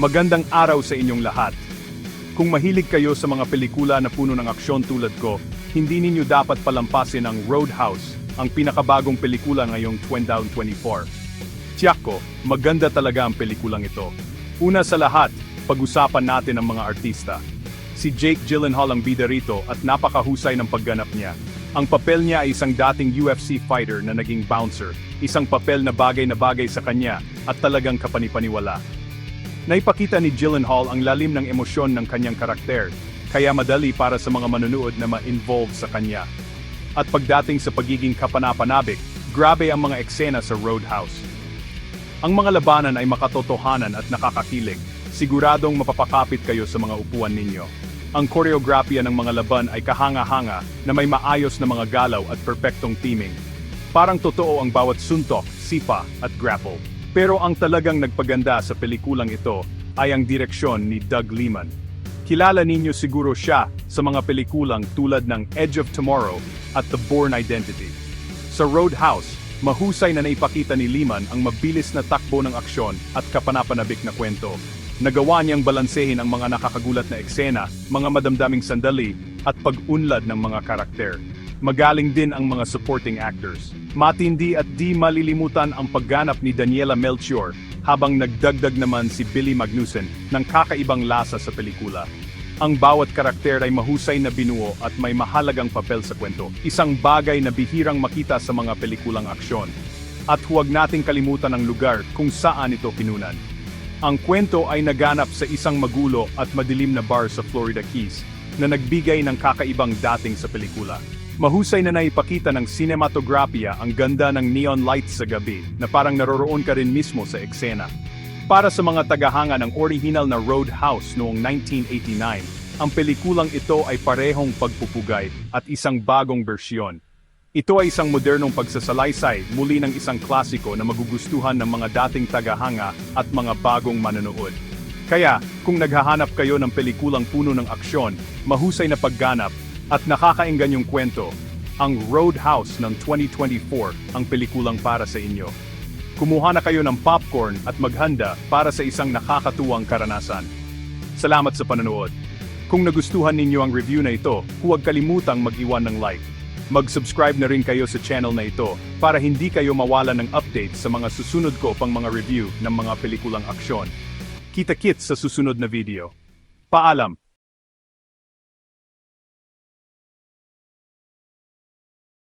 Magandang araw sa inyong lahat. Kung mahilig kayo sa mga pelikula na puno ng aksyon tulad ko, hindi ninyo dapat palampasin ang Roadhouse, ang pinakabagong pelikula ngayong 2024. Tiyak ko, maganda talaga ang pelikulang ito. Una sa lahat, pag-usapan natin ang mga artista. Si Jake Gyllenhaal ang bida rito at napakahusay ng pagganap niya. Ang papel niya ay isang dating UFC fighter na naging bouncer, isang papel na bagay na bagay sa kanya at talagang kapanipaniwala. Naipakita ni Gyllenhaal ang lalim ng emosyon ng kanyang karakter, kaya madali para sa mga manunood na ma-involve sa kanya. At pagdating sa pagiging kapanapanabik, grabe ang mga eksena sa Roadhouse. Ang mga labanan ay makatotohanan at nakakakilig, siguradong mapapakapit kayo sa mga upuan ninyo. Ang koreografiya ng mga laban ay kahanga-hanga na may maayos na mga galaw at perpektong teaming. Parang totoo ang bawat suntok, sipa, at grapple. Pero ang talagang nagpaganda sa pelikulang ito ay ang direksyon ni Doug Liman. Kilala ninyo siguro siya sa mga pelikulang tulad ng Edge of Tomorrow at The Bourne Identity. Sa Roadhouse, mahusay na naipakita ni Liman ang mabilis na takbo ng aksyon at kapanapanabik na kwento. Nagawa niyang balansehin ang mga nakakagulat na eksena, mga madamdaming sandali, at pag-unlad ng mga karakter. Magaling din ang mga supporting actors. Matindi at di malilimutan ang pagganap ni Daniela Melchior, habang nagdagdag naman si Billy Magnussen ng kakaibang lasa sa pelikula. Ang bawat karakter ay mahusay na binuo at may mahalagang papel sa kwento, isang bagay na bihirang makita sa mga pelikulang aksyon. At huwag nating kalimutan ang lugar kung saan ito kinunan. Ang kwento ay naganap sa isang magulo at madilim na bar sa Florida Keys, na nagbigay ng kakaibang dating sa pelikula. Mahusay na naipakita ng sinematografiya ang ganda ng neon lights sa gabi na parang naroroon ka rin mismo sa eksena. Para sa mga tagahanga ng original na Roadhouse noong 1989, ang pelikulang ito ay parehong pagpupugay at isang bagong bersyon. Ito ay isang modernong pagsasalaysay muli ng isang klasiko na magugustuhan ng mga dating tagahanga at mga bagong manonood. Kaya, kung naghahanap kayo ng pelikulang puno ng aksyon, mahusay na pagganap, at nakakainggan yung kwento, ang Roadhouse ng 2024 ang pelikulang para sa inyo. Kumuha na kayo ng popcorn at maghanda para sa isang nakakatuwang karanasan. Salamat sa panonood. Kung nagustuhan ninyo ang review na ito, huwag kalimutang mag-iwan ng like. Mag-subscribe na rin kayo sa channel na ito para hindi kayo mawalan ng update sa mga susunod ko pang mga review ng mga pelikulang aksyon. Kita-kits sa susunod na video. Paalam!